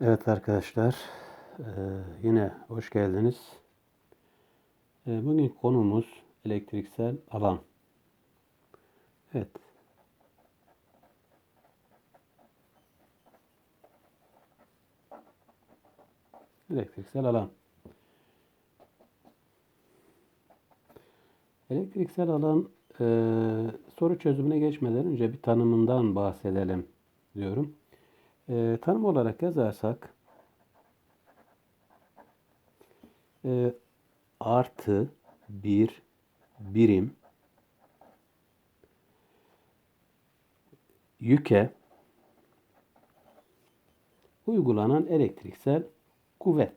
Evet arkadaşlar, eee, yine hoş geldiniz. Eee, bugün konumuz elektriksel alan. Evet. Elektriksel alan. Elektriksel alan eee, soru çözümüne geçmeden önce bir tanımından bahsedelim diyorum. Eee, tanım olarak yazarsak eee, artı bir birim yüke uygulanan elektriksel kuvvet.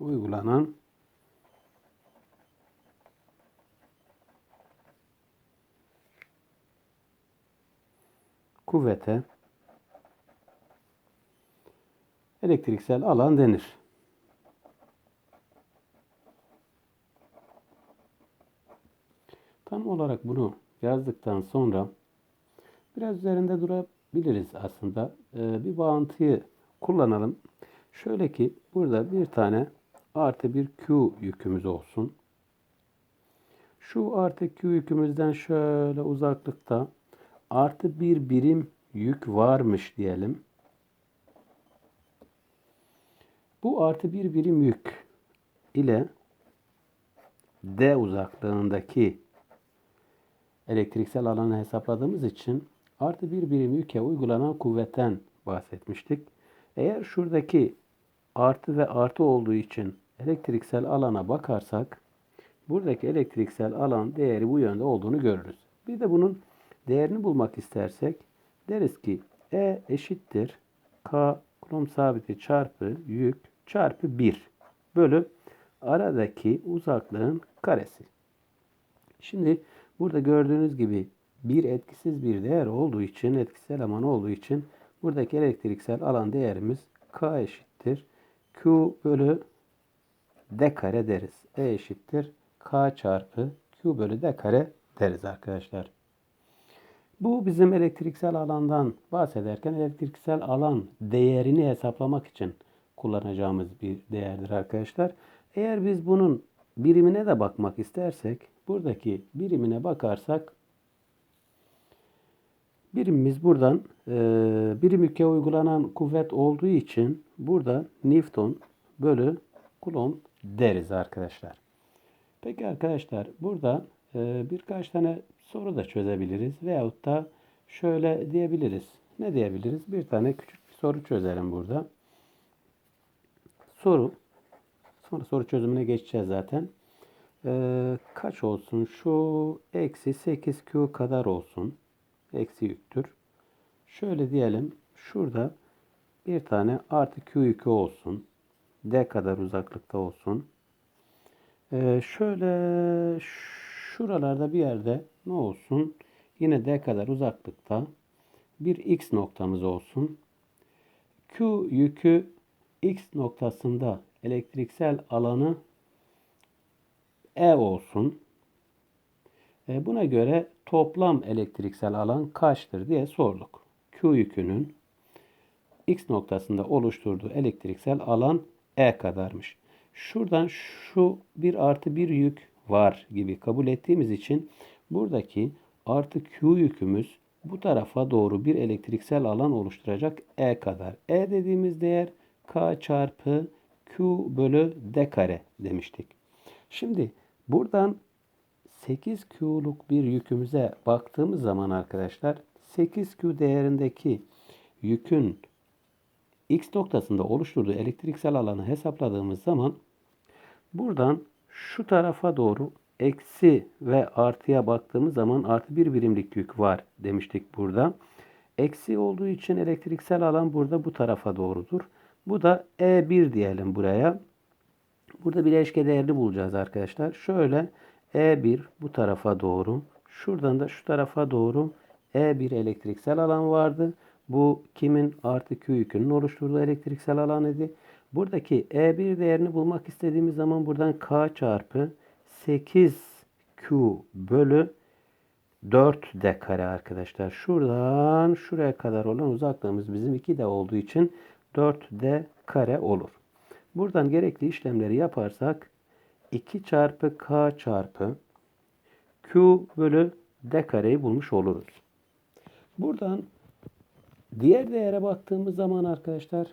Uygulanan kuvvete elektriksel alan denir. Tam olarak bunu yazdıktan sonra biraz üzerinde durabiliriz aslında. Ee, bir bağıntıyı kullanalım. Şöyle ki burada bir tane artı bir Q yükümüz olsun. Şu artı Q yükümüzden şöyle uzaklıkta artı bir birim yük varmış diyelim. Bu artı bir birim yük ile D uzaklığındaki elektriksel alanı hesapladığımız için artı bir birim yüke uygulanan kuvvetten bahsetmiştik. Eğer şuradaki artı ve artı olduğu için elektriksel alana bakarsak buradaki elektriksel alan değeri bu yönde olduğunu görürüz. Bir de bunun değerini bulmak istersek deriz ki E eşittir K kulom sabiti çarpı yük çarpı 1 bölü aradaki uzaklığın karesi. Şimdi burada gördüğünüz gibi bir etkisiz bir değer olduğu için, etkisiz eleman olduğu için buradaki elektriksel alan değerimiz K eşittir. Q bölü D kare deriz. E eşittir. K çarpı Q bölü D kare deriz arkadaşlar. Bu bizim elektriksel alandan bahsederken elektriksel alan değerini hesaplamak için kullanacağımız bir değerdir arkadaşlar. Eğer biz bunun birimine de bakmak istersek buradaki birimine bakarsak birimimiz buradan e, birim yüke uygulanan kuvvet olduğu için burada Newton bölü Coulomb deriz arkadaşlar. Peki arkadaşlar burada birkaç tane soru da çözebiliriz veyahut da şöyle diyebiliriz. Ne diyebiliriz? Bir tane küçük bir soru çözelim burada. Soru sonra soru çözümüne geçeceğiz zaten. Ee, kaç olsun? Şu eksi 8Q kadar olsun. Eksi yüktür. Şöyle diyelim. Şurada bir tane artı Q yükü olsun. D kadar uzaklıkta olsun. Ee, şöyle şuralarda bir yerde ne olsun? Yine D kadar uzaklıkta bir X noktamız olsun. Q yükü X noktasında elektriksel alanı E olsun. E, buna göre toplam elektriksel alan kaçtır diye sorduk. Q yükünün X noktasında oluşturduğu elektriksel alan E kadarmış. Şuradan şu bir artı bir yük var gibi kabul ettiğimiz için buradaki artı Q yükümüz bu tarafa doğru bir elektriksel alan oluşturacak E kadar. E dediğimiz değer K çarpı Q bölü D kare demiştik. Şimdi buradan 8Q'luk bir yükümüze baktığımız zaman arkadaşlar 8Q değerindeki yükün X noktasında oluşturduğu elektriksel alanı hesapladığımız zaman buradan şu tarafa doğru eksi ve artıya baktığımız zaman artı bir birimlik yük var demiştik burada. Eksi olduğu için elektriksel alan burada bu tarafa doğrudur. Bu da E1 diyelim buraya. Burada bileşke değerini bulacağız arkadaşlar. Şöyle E1 bu tarafa doğru. Şuradan da şu tarafa doğru E1 elektriksel alan vardı. Bu kimin artı Q yükünün oluşturduğu elektriksel alan idi. Buradaki E1 değerini bulmak istediğimiz zaman buradan K çarpı 8Q bölü 4D kare arkadaşlar. Şuradan şuraya kadar olan uzaklığımız bizim 2D olduğu için 4D kare olur. Buradan gerekli işlemleri yaparsak 2 çarpı K çarpı Q bölü D kareyi bulmuş oluruz. Buradan diğer değere baktığımız zaman arkadaşlar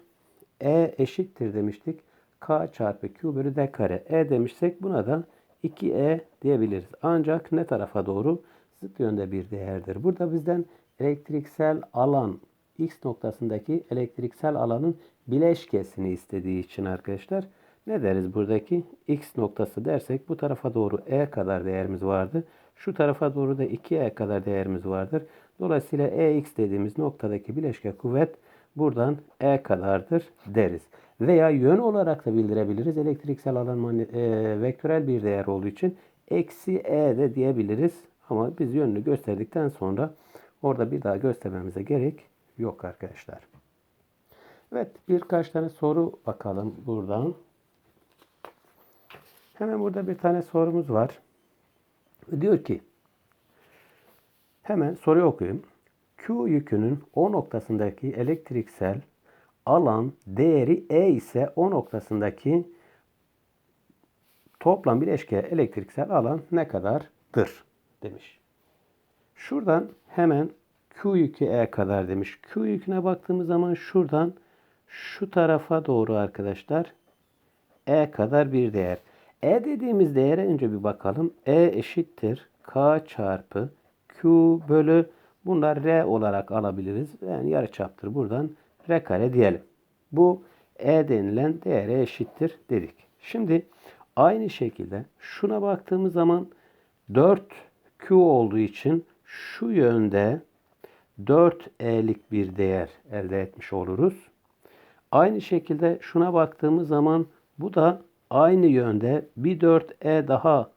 E eşittir demiştik. K çarpı Q bölü D kare. E demişsek buna da 2E diyebiliriz. Ancak ne tarafa doğru? Zıt yönde bir değerdir. Burada bizden elektriksel alan X noktasındaki elektriksel alanın bileşkesini istediği için arkadaşlar ne deriz buradaki X noktası dersek bu tarafa doğru E kadar değerimiz vardı. Şu tarafa doğru da 2E kadar değerimiz vardır. Dolayısıyla EX dediğimiz noktadaki bileşke kuvvet buradan E kadardır deriz. Veya yön olarak da bildirebiliriz. Elektriksel alan e, vektörel bir değer olduğu için eksi E de diyebiliriz. Ama biz yönünü gösterdikten sonra orada bir daha göstermemize gerek yok arkadaşlar. Evet birkaç tane soru bakalım buradan. Hemen burada bir tane sorumuz var. Diyor ki hemen soruyu okuyayım. Q yükünün O noktasındaki elektriksel alan değeri E ise O noktasındaki toplam bileşke elektriksel alan ne kadardır demiş. Şuradan hemen Q yükü E kadar demiş. Q yüküne baktığımız zaman şuradan şu tarafa doğru arkadaşlar E kadar bir değer. E dediğimiz değere önce bir bakalım. E eşittir K çarpı Q bölü bunlar R olarak alabiliriz. Yani yarı çaptır buradan R kare diyelim. Bu E denilen değere eşittir dedik. Şimdi aynı şekilde şuna baktığımız zaman 4Q olduğu için şu yönde 4E'lik bir değer elde etmiş oluruz. Aynı şekilde şuna baktığımız zaman bu da aynı yönde bir 4E daha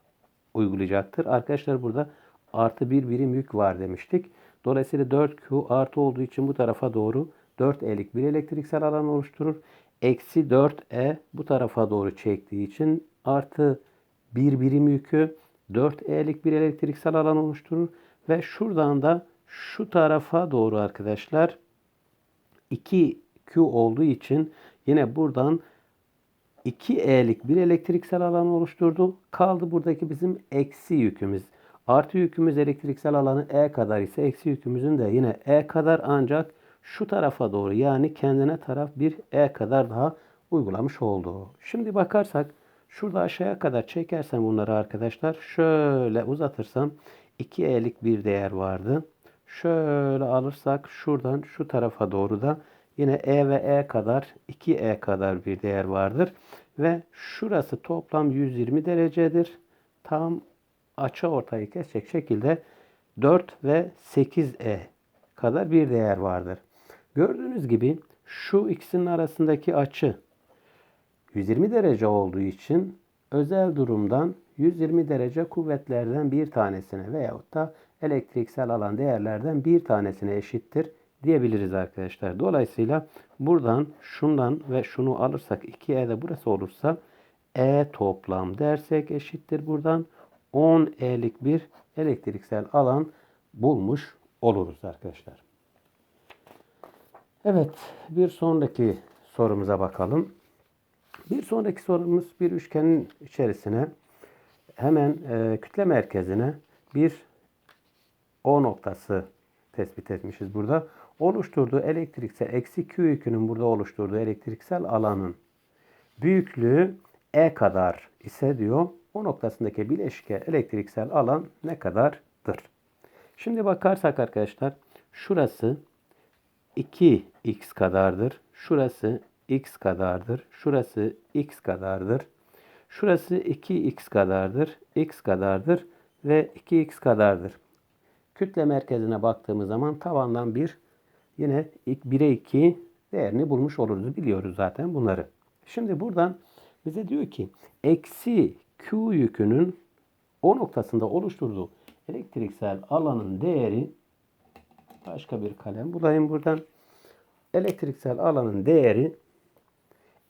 uygulayacaktır. Arkadaşlar burada artı bir birim yük var demiştik. Dolayısıyla 4Q artı olduğu için bu tarafa doğru 4E'lik bir elektriksel alan oluşturur. Eksi 4E bu tarafa doğru çektiği için artı bir birim yükü 4E'lik bir elektriksel alan oluşturur. Ve şuradan da şu tarafa doğru arkadaşlar 2Q olduğu için yine buradan 2E'lik bir elektriksel alan oluşturdu. Kaldı buradaki bizim eksi yükümüz. Artı yükümüz elektriksel alanı E kadar ise eksi yükümüzün de yine E kadar ancak şu tarafa doğru yani kendine taraf bir E kadar daha uygulamış oldu. Şimdi bakarsak şurada aşağıya kadar çekersem bunları arkadaşlar şöyle uzatırsam 2E'lik bir değer vardı. Şöyle alırsak şuradan şu tarafa doğru da yine E ve E kadar 2E kadar bir değer vardır. Ve şurası toplam 120 derecedir. Tam açı ortayı kesecek şekilde 4 ve 8E kadar bir değer vardır. Gördüğünüz gibi şu ikisinin arasındaki açı 120 derece olduğu için özel durumdan 120 derece kuvvetlerden bir tanesine veyahut da elektriksel alan değerlerden bir tanesine eşittir diyebiliriz arkadaşlar. Dolayısıyla buradan şundan ve şunu alırsak 2E de burası olursa E toplam dersek eşittir buradan 10E'lik bir elektriksel alan bulmuş oluruz arkadaşlar. Evet bir sonraki sorumuza bakalım. Bir sonraki sorumuz bir üçgenin içerisine hemen e, kütle merkezine bir O noktası tespit etmişiz burada. Oluşturduğu elektriksel eksi Q yükünün burada oluşturduğu elektriksel alanın büyüklüğü E kadar ise diyor o noktasındaki bileşke elektriksel alan ne kadardır? Şimdi bakarsak arkadaşlar şurası 2x kadardır. Şurası x kadardır. Şurası x kadardır. Şurası 2x kadardır. x kadardır ve 2x kadardır. Kütle merkezine baktığımız zaman tavandan bir yine 1'e 2 değerini bulmuş oluruz. Biliyoruz zaten bunları. Şimdi buradan bize diyor ki eksi Q yükünün o noktasında oluşturduğu elektriksel alanın değeri başka bir kalem bulayım buradan. Elektriksel alanın değeri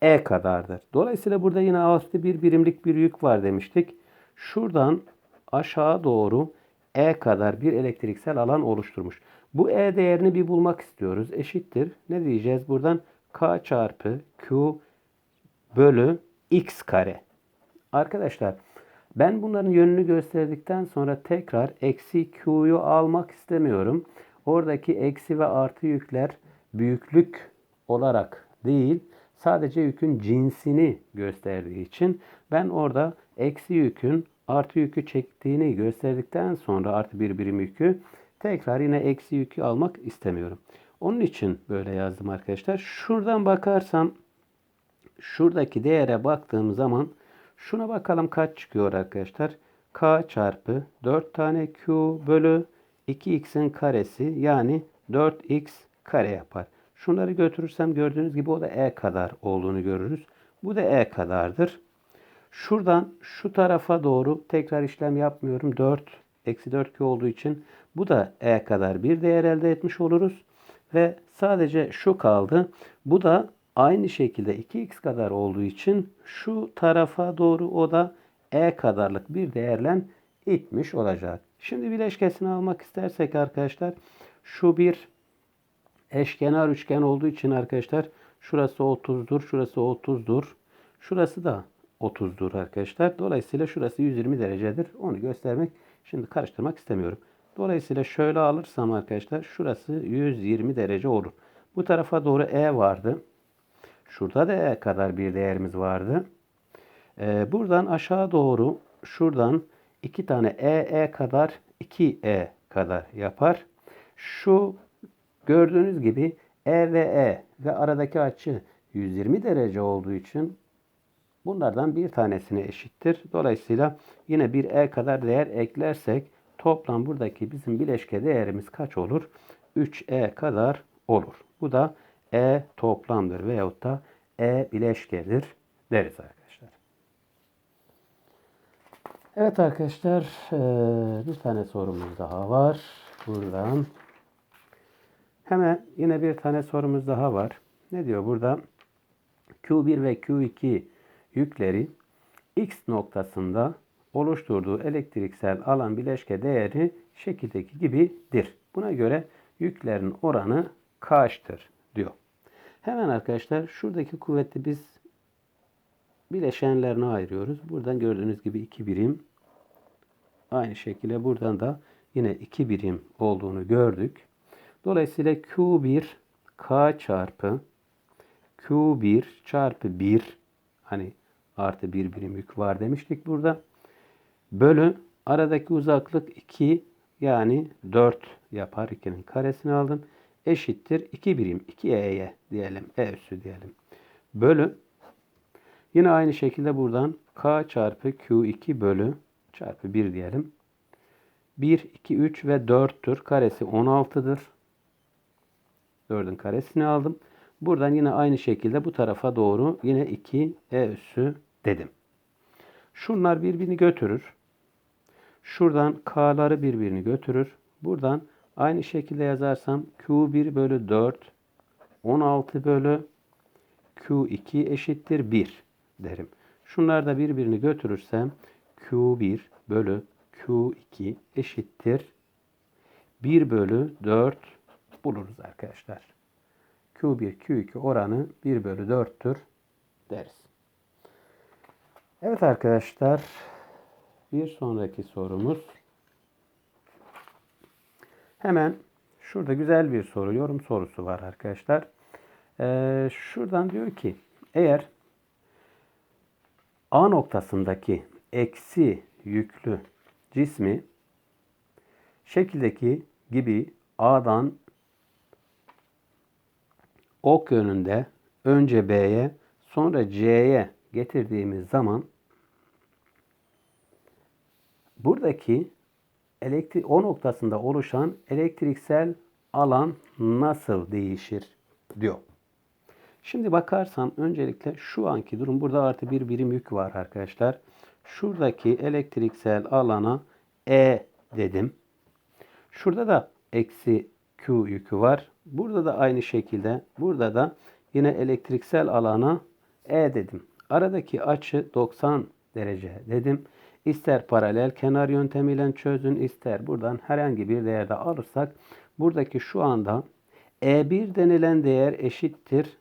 E kadardır. Dolayısıyla burada yine altı bir birimlik bir yük var demiştik. Şuradan aşağı doğru E kadar bir elektriksel alan oluşturmuş. Bu E değerini bir bulmak istiyoruz. Eşittir. Ne diyeceğiz buradan? K çarpı Q bölü X kare. Arkadaşlar ben bunların yönünü gösterdikten sonra tekrar eksi Q'yu almak istemiyorum. Oradaki eksi ve artı yükler büyüklük olarak değil sadece yükün cinsini gösterdiği için ben orada eksi yükün artı yükü çektiğini gösterdikten sonra artı bir birim yükü tekrar yine eksi yükü almak istemiyorum. Onun için böyle yazdım arkadaşlar. Şuradan bakarsam şuradaki değere baktığım zaman şuna bakalım kaç çıkıyor arkadaşlar. K çarpı 4 tane Q bölü 2x'in karesi yani 4x kare yapar. Şunları götürürsem gördüğünüz gibi o da e kadar olduğunu görürüz. Bu da e kadardır. Şuradan şu tarafa doğru tekrar işlem yapmıyorum. 4 eksi 4q olduğu için bu da e kadar bir değer elde etmiş oluruz. Ve sadece şu kaldı. Bu da aynı şekilde 2x kadar olduğu için şu tarafa doğru o da e kadarlık bir değerle itmiş olacak. Şimdi bileşkesini almak istersek arkadaşlar şu bir eşkenar üçgen olduğu için arkadaşlar şurası 30'dur, şurası 30'dur. Şurası da 30'dur arkadaşlar. Dolayısıyla şurası 120 derecedir. Onu göstermek şimdi karıştırmak istemiyorum. Dolayısıyla şöyle alırsam arkadaşlar şurası 120 derece olur. Bu tarafa doğru E vardı. Şurada da E kadar bir değerimiz vardı. Ee, buradan aşağı doğru şuradan iki tane E, E kadar 2E kadar yapar. Şu gördüğünüz gibi E ve E ve aradaki açı 120 derece olduğu için bunlardan bir tanesine eşittir. Dolayısıyla yine bir E kadar değer eklersek toplam buradaki bizim bileşke değerimiz kaç olur? 3E kadar olur. Bu da E toplamdır veyahut da E bileşkedir deriz arkadaşlar. Evet arkadaşlar bir tane sorumuz daha var. Buradan hemen yine bir tane sorumuz daha var. Ne diyor burada? Q1 ve Q2 yükleri X noktasında oluşturduğu elektriksel alan bileşke değeri şekildeki gibidir. Buna göre yüklerin oranı kaçtır diyor. Hemen arkadaşlar şuradaki kuvveti biz bileşenlerine ayırıyoruz. Buradan gördüğünüz gibi 2 birim. Aynı şekilde buradan da yine 2 birim olduğunu gördük. Dolayısıyla Q1 K çarpı Q1 çarpı 1 hani artı 1 birim yük var demiştik burada. Bölü aradaki uzaklık 2 yani 4 yapar. 2'nin karesini aldım. Eşittir 2 birim 2E'ye diyelim. E üssü diyelim. Bölü yine aynı şekilde buradan K çarpı Q2 bölü çarpı 1 diyelim. 1, 2, 3 ve 4'tür. Karesi 16'dır. 4'ün karesini aldım. Buradan yine aynı şekilde bu tarafa doğru yine 2 E üssü dedim. Şunlar birbirini götürür. Şuradan K'ları birbirini götürür. Buradan aynı şekilde yazarsam Q1 bölü 4 16 bölü Q2 eşittir 1 derim. Şunlar da birbirini götürürsem Q1 bölü Q2 eşittir 1 bölü 4 buluruz arkadaşlar. Q1 Q2 oranı 1 bölü 4'tür deriz. Evet arkadaşlar bir sonraki sorumuz hemen şurada güzel bir soru yorum sorusu var arkadaşlar. Ee, şuradan diyor ki eğer A noktasındaki eksi yüklü cismi şekildeki gibi A'dan ok yönünde önce B'ye sonra C'ye getirdiğimiz zaman buradaki elektrik o noktasında oluşan elektriksel alan nasıl değişir diyor. Şimdi bakarsam öncelikle şu anki durum burada artı bir birim yük var arkadaşlar. Şuradaki elektriksel alana E dedim. Şurada da eksi Q yükü var. Burada da aynı şekilde burada da yine elektriksel alana E dedim. Aradaki açı 90 derece dedim. İster paralel kenar yöntemiyle çözün, ister buradan herhangi bir değerde alırsak buradaki şu anda E1 denilen değer eşittir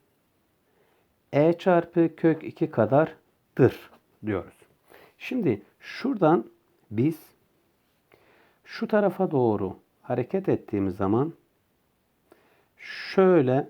E çarpı kök 2 kadardır diyoruz. Şimdi şuradan biz şu tarafa doğru hareket ettiğimiz zaman şöyle